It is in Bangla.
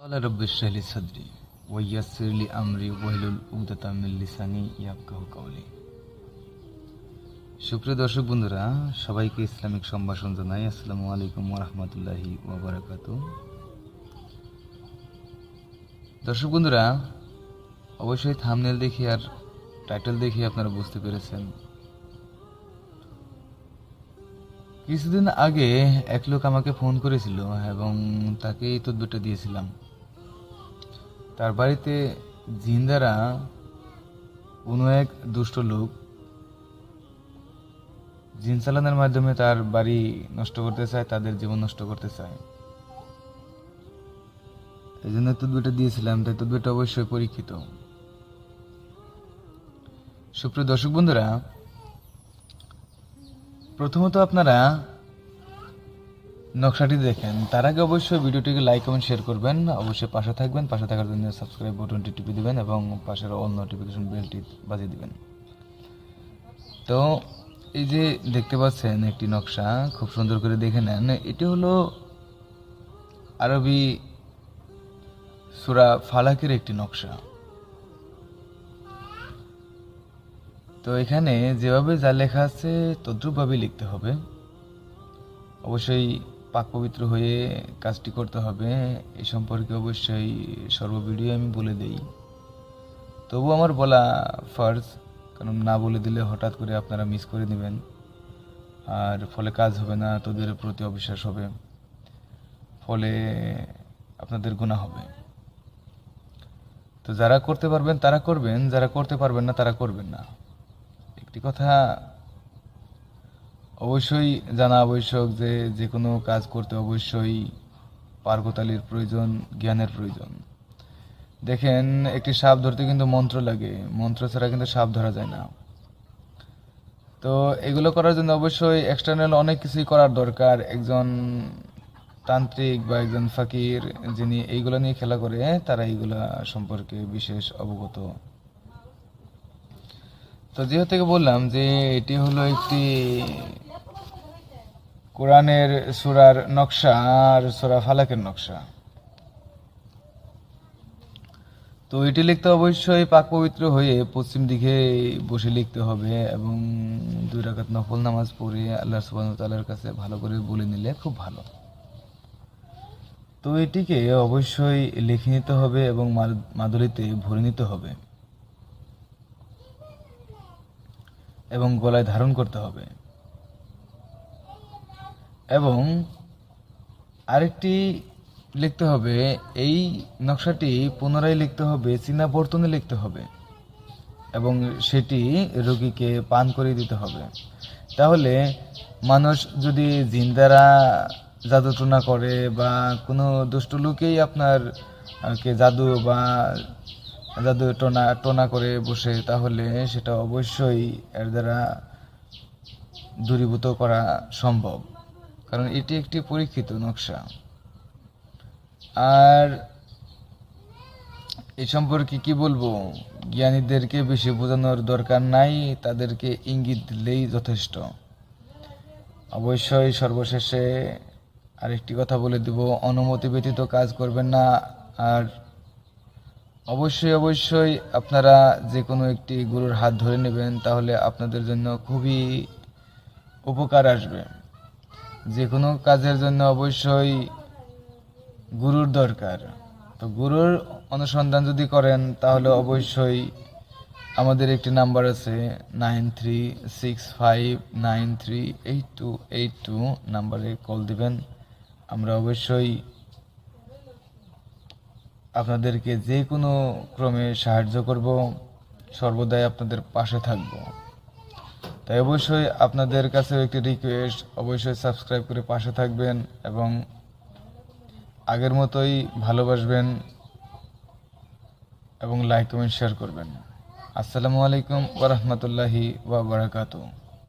قال رب اشرح لي صدري ويسر لي امري واحلل عقدة من লিসানি ইয়াফকাহু কাওলি সুপ্রিয় দর্শক বন্ধুরা সবাইকে ইসলামিক সম্ভাষণ জানাই আসসালামু আলাইকুম ওয়া রাহমাতুল্লাহি ওয়া বারাকাতু দর্শক বন্ধুরা অবশ্যই থাম্বনেল দেখে আর টাইটেল দেখে আপনারা বুঝতে পেরেছেন কিছুদিন আগে এক লোক আমাকে ফোন করেছিল এবং তাকে এই তদবিরটা দিয়েছিলাম তার বাড়িতে জিন্দারা কোনো এক দুষ্ট লোক জিন চালানোর মাধ্যমে তার বাড়ি নষ্ট করতে চায়, তাদের জীবন নষ্ট করতে চায়। এই জন্য তদবিরটা দিয়েছিলাম, তাই তদবিরটা অবশ্যই পরীক্ষিত। সুপ্রিয় দর্শক বন্ধুরা, প্রথমত আপনারা নকশাটি দেখেন। তার আগে অবশ্যই ভিডিওটিকে লাইক কমেন্ট শেয়ার করবেন। অবশ্যই পাশে থাকবেন। পাশে থাকার জন্য সাবস্ক্রাইব বাটনটি টিপে দিবেন এবং পাশের অল নোটিফিকেশন বেলটি বাজিয়ে দিবেন। তো এই যে দেখতে পাচ্ছেন একটি নকশা, খুব সুন্দর করে দেখে নেন। এটি হলো আরবি সুরা ফালাকের একটি নকশা। তো এখানে যেভাবে যা লেখা আছে তদ্রুপভাবেই লিখতে হবে। অবশ্যই পাক পবিত্র হয়ে কাজটি করতে হবে, এ সম্পর্কে অবশ্যই সর্ব ভিডিও আমি বলে দেই। তবু আমার বলা ফার্জ, কারণ না বলে দিলে হঠাৎ করে আপনারা মিস করে নেবেন আর ফলে কাজ হবে না, তোদের প্রতি অবিশ্বাস হবে, ফলে আপনাদের গুণা হবে। তো যারা করতে পারবেন তারা করবেন, যারা করতে পারবেন না তারা করবেন না। একটি কথা অবশ্যই জানা আবশ্যক যে যে কোনো কাজ করতে অবশ্যই পার্গতালির প্রয়োজন, জ্ঞানের প্রয়োজন। দেখেন, একটি সাপ ধরতে কিন্তু মন্ত্র লাগে। মন্ত্র ছাড়া কিন্তু সাপ ধরা যায় না। তো এগুলো করার জন্য অবশ্যই এক্সটার্নাল অনেক কিছুই করার দরকার। একজন তান্ত্রিক বা একজন ফাকির যিনি এইগুলো নিয়ে খেলা করে, তারা এইগুলা সম্পর্কে বিশেষ অবগত। তো যেহেতু বললাম যে এটি হলো একটি কোরআনের সুরার নকশা আর সুরা ফালাকের নকশা। তো এটি লিখতে অবশ্যই পাক পবিত্র হয়ে পশ্চিম দিকে বসে লিখতে হবে এবং দুই রাকাত নফল নামাজ পড়ে আল্লাহ সুবাহ তাল্লার কাছে ভালো করে বলে নিলে খুব ভালো। তো এটিকে অবশ্যই লিখে নিতে হবে এবং মাদুলিতে ভরে নিতে হবে। এবং গলায় ধারণ করতে হবে। এবং আরেকটি লিখতে হবে, এই নকশাটি পুনরায় লিখতে হবে চীনা বর্তনে লিখতে হবে এবং সেটি রোগীকে পান করে দিতে হবে। তাহলে মানুষ যদি জিন্দারা জাদু টোনা করে বা কোনো দুষ্ট লোকেই আপনার কে জাদু বা জাদু টোনা টোনা করে বসে, তাহলে সেটা অবশ্যই এর দ্বারা দূরীভূত করা সম্ভব। কারণ এটি একটি পরীক্ষিত নকশা। আর এ সম্পর্কে কি বলব? জ্ঞানীদেরকে বেশি বোঝানোর দরকার নাই, তাদেরকে ইঙ্গিত দিলেই যথেষ্ট। অবশ্যই সর্বশেষে আরেকটি কথা বলে দেব, অনুমতি ব্যতীত কাজ করবেন না। আর অবশ্যই অবশ্যই আপনারা যে কোনো একটি গুরুর হাত ধরে নেবেন, তাহলে আপনাদের জন্য খুবই উপকার আসবে। যে কোনো কাজের জন্য অবশ্যই গুরুর দরকার। তো গুরুর অনুসন্ধান যদি করেন, তাহলে অবশ্যই আমাদের একটি নাম্বার আছে nine three six five nine three eight two eight two নাম্বারে কল দিবেন। আমরা অবশ্যই আপনাদেরকে যে কোনো ক্রমে সাহায্য করব। সর্বদাই আপনাদের পাশে থাকব। তাই অবশ্যই আপনাদের কাছে একটি রিকোয়েস্ট অবশ্যই সাবস্ক্রাইব করে পাশে থাকবেন এবং আগের মতোই ভালোবাসবেন এবং লাইক কমেন্ট শেয়ার করবেন। আসসালামু আলাইকুম ওরহমতুল্লাহি ওয়া বারাকাতুহু।